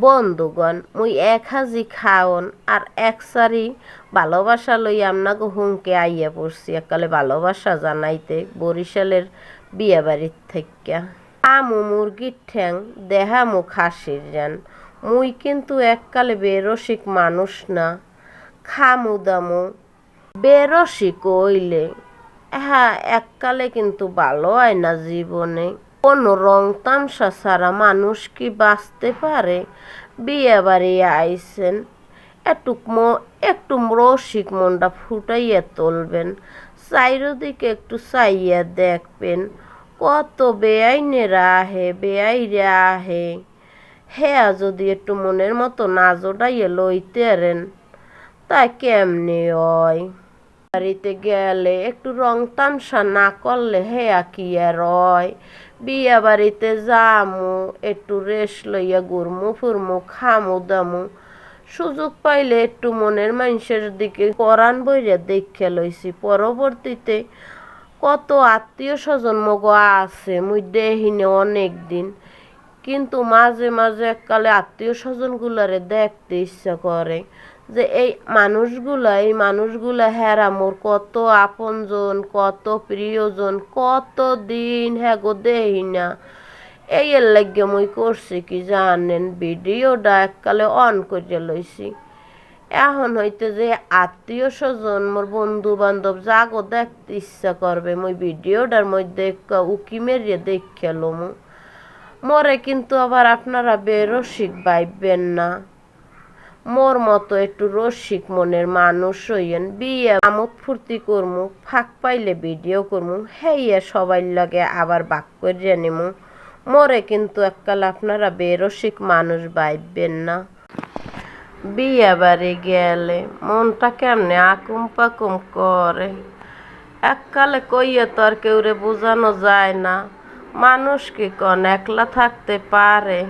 বন্ধুগণ, মুই এক হাজি খাওন আর এক সারি ভালোবাসা লই আমনাগো হুমকে আইয়া পড়ছি। একালে ভালোবাসা জানাইতে বরিশালের বিয়া বাড়ির থেকে আমু মুরগির ঠ্যাং দেহামু খাসির যান মুই কিন্তু এককালে বেরসিক মানুষ না। খামু দামু, বেরসিক কইলে হ্যাঁ এককালে কিন্তু ভালো হয় না জীবনে। কোনো রং তামসা ছাড়া মানুষ কি বাঁচতে পারে? বিয়ে বাড়ি আইসেন একটু একটু রসিক মনটা ফুটাইয়া তুলবেন। চাইরদিকে একটু চাইয়া দেখবেন। কত বেআইনেরা আহে, বেআইরা আহে। হ্যাঁ যদি একটু মনের মতো না জোটাইয়া লইতে আরেন তা কেমনি হয়? বাড়িতে গেলে একটু রং তামসা না করলে হেয়া কি আর রয় বিয়া বাড়িতে যামু, একটু রেস্ট লইয়া ঘুরমু, ফুরমু, খামু, দামু। সুযোগ পাইলে একটু মনের মানুষের দিকে পরাণ বইরে দেখে লইছি। পরবর্তীতে কত আত্মীয় স্বজন মগ আছে, মুই দেহিনে অনেক দিন কিন্তু মাঝে মাঝে এককালে আত্মীয় স্বজনগুলারে দেখতে ইচ্ছা করে যে এই মানুষগুলা এই মানুষগুলা হেরা মোর কত আপনজন, কত প্রিয়জন কত দিন হ্যাঁ গো দেহি না এই এর লাগে মুই করছি কি জানেন, ভিডিওটা এককালে অন করে লইছি। এখন হইতে যে আত্মীয় স্বজন, মোর বন্ধু বান্ধব যাগো দেখতে ইচ্ছা করবে, মুই ভিডিওটার মধ্যে উকি মেরিয়ে দেখে লমু। মরে কিন্তু আবার আপনারা বেরসিক বাইবেন না। মোর মতো একটু রসিক মনের মানুষ হইয়েন, বিয়ে আমোদ ফুর্তি করমু, ফাঁক পাইলে ভিডিও করমু, হেইয়া সবাই লাগে আবার বাক করিয়া নিমু। মরে কিন্তু এককাল আপনারা বেরসিক মানুষ বাইবেন না। বিয়ে বাড়ি গেলে মনটা কেমনে আকুম পাকুম করে। এককালে কইয়ে তো আর কেউরে বোঝানো যায় না। মানুষ কি কন, একলা থাকতে পারে।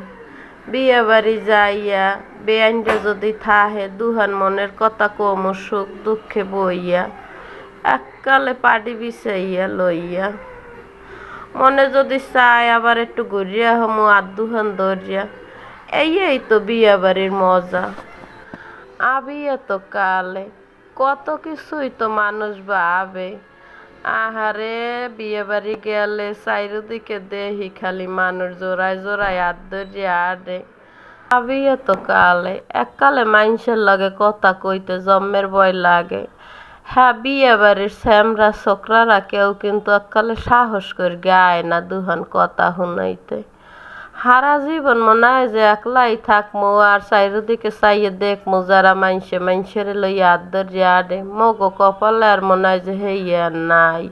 বিয়ে বাড়ি যাইয়া বেআইনটা যদি থাহে, দুহান মনের কথা কম, সুখ দুঃখে বইয়া এককালে পাটি বিছাইয়া লইয়া। মনে যদি চায় আবার একটু ঘুরিয়া হমু, আর দুহান দরিয়া এই তো বিয়া বাড়ির মজা। আবিয়া তো কালে কত কিছুই তো মানুষ ভাবে। আহারে বিয়ে বাড়ি গেলে চারিদিকে দেহি খালি মানুষ জোড়ায় জোড়ায় আদরে আডে আবিয়া তো কালে, এককালে মানুষের লাগে কথা কইতে জন্মের ভয় লাগে। হ্যাঁ বিয়ে বাড়ির শ্যামরা ছোকরারা কেউ কিন্তু এককালে সাহস করে গায় না দুহান কথা শুনাইতে। হারা জীবন মনে হয় যে একলাই থাকমো আর চারিদিকে চাইয়ে দেখমো যারা মাইনসে মাইনসের লইয়া আদর যে আডে মগো কপালে আর মনে হয় যে হেইয়া নাই।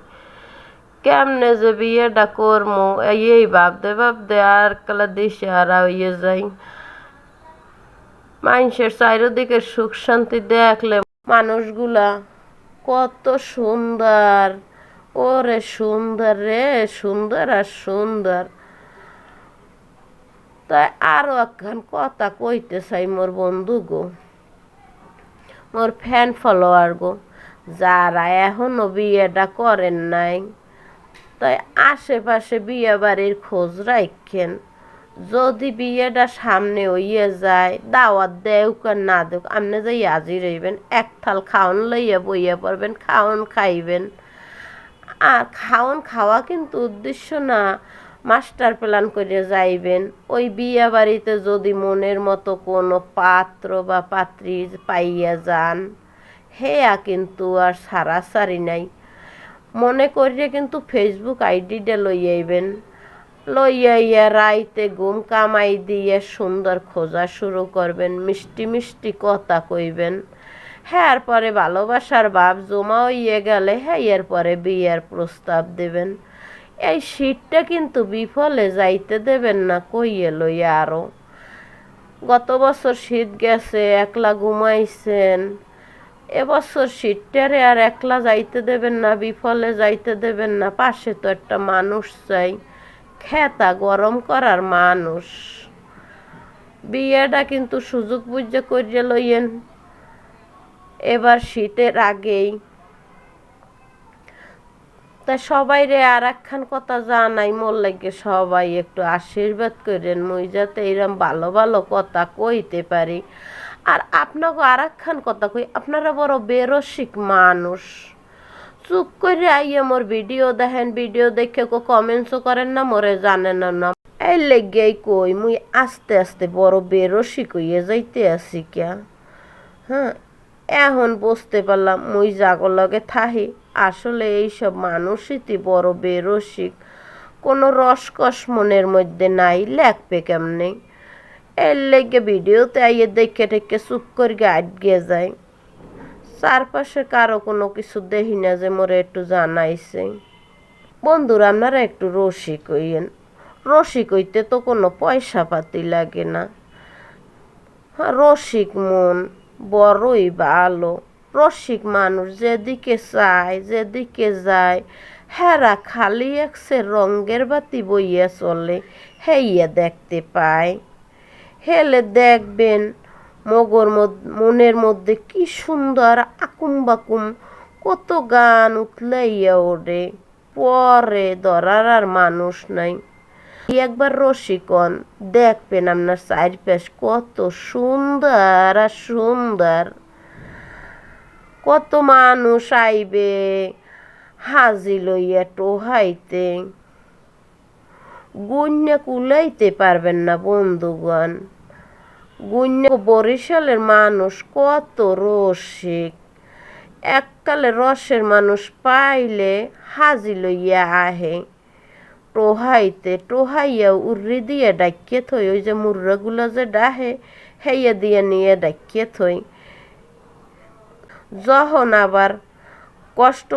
কেমনে যে বিয়েটা করমু, এই ভাবতে ভাবতে আর কালে দিশে হারা হইয়ে যাই। মানুষের চারিদিকে সুখ শান্তি দেখলে মানুষগুলা কত সুন্দর। ওরে সুন্দর রে, সুন্দর আর সুন্দর। তাই আরও একখান কথা কইতে চাই মোর বন্ধু গো। মোর ফ্যান ফলোয়ার গো, যারা এখনও বিয়েটা করেন নাই, তাই আশেপাশে বিয়ে বাড়ির খোঁজ রাখেন যদি বিয়েটা সামনে হইয়ে যায়, দাওয়াত দেউক আর না দেউক, আপনি যাই আজি রইবেন এক থাল খাওন লইয়া বইয়া পড়বেন, খাওন খাইবেন। আর খাওন খাওয়া কিন্তু উদ্দেশ্য না মাস্টার প্ল্যান করে যাইবেন। ওই বিয়া বাড়িতে যদি মনের মতো কোনো পাত্র বা পাত্রী পাইয়া যান, হেয়া কিন্তু আর সারা সারি নাই। মনে করিয়ে কিন্তু ফেসবুক আইডিটা লইয়াইবেন। লইয়া রাইতে ঘুম কামাই দিয়ে সুন্দর খোঁজা শুরু করবেন, মিষ্টি মিষ্টি কথা কইবেন। হ্যাঁ পরে ভালোবাসার ভাব জমা হইয়ে গেলে হ্যাঁ এর পরে বিয়ের প্রস্তাব দেবেন। এই শীতটা কিন্তু বিফলে যাইতে দেবেন না, কইয়ে লইয়া আরও গত বছর শীত গেছে, একলা ঘুমাইছেন, এবছর শীতটারে আর একলা যাইতে দেবেন না, বিফলে যাইতে দেবেন না, পাশে তো একটা মানুষ চাই, খেতা গরম করার মানুষ। বিয়েটা কিন্তু সুযোগ বুঝে করিয়ে লইয়েন, এবার শীতের আগেই তা সবাই রে আর একখান কথা জানাই, মোর লাগে সবাই একটু আশীর্বাদ করেন, মুই যাতে এরম ভালো ভালো কথা কইতে পারি। আর আপনাকে আর একখান কথা কই, আপনারা বড় বেরসিক মানুষ। চুপ করে আইয়ে মোর ভিডিও দেখেন, ভিডিও দেখে কো কমেন্টসও করেন না, মোরে জানেন না এই লেগেই কই, মুই আস্তে আস্তে বড় বেরসিক হইয়ে যাইতে আসি কিয়া। হ্যাঁ এখন বুঝতে পারলাম, মুই জাগর লগে থাহি। আসলে এইসব মানুষই বড় বেরসিক। কোনো রসকস মনের মধ্যে নাই লেখবে কেমনে? এর লেগে ভিডিওতে আইয়ে দেখে টেকে চুপ করে আটকে যায়। চারপাশে কারও কোনো কিছু দেখি না যে মোরে একটু জানাইছে। বন্ধুরা আপনারা একটু রসিক হইয়েন। রসিক হইতে তো কোনো পয়সা পাতি লাগে না। হ্যাঁ, রসিক মন বড়ই ভালো। রসিক মানুষ, যেদিকে চায়, যেদিকে যায়, হেরা খালি একসে রঙ্গের বাতি বইয়া চলে, হেইয়া দেখতে পায়। হেলে দেখবেন মগর মনের মধ্যে কি সুন্দর আকুম বাকুম কত গান উতলাইয়া ওড়ে, পরে ধরার আর মানুষ নাই। একবার রসিকন দেখবেন আপনার চারপাশ কত সুন্দর আর সুন্দর। কত মানুষ আইবে? হাজি লইয়া টোহাইতে। গুন্যা কুলাইতে পারবেন না বন্ধুগণ। গুন্যা বরিশালের মানুষ কত রসিক। এককালে রসের মানুষ পাইলে হাজি লইয়া আহে। টোহাইতে, টোহাইয়া উর্রি দিয়ে ডাকিয়ে থই, ওই যে মুর্রাগুলো যে ডাহে, হেইয়া দিয়ে নিয়ে ডাকিয়ে থই। যখন আবার কষ্ট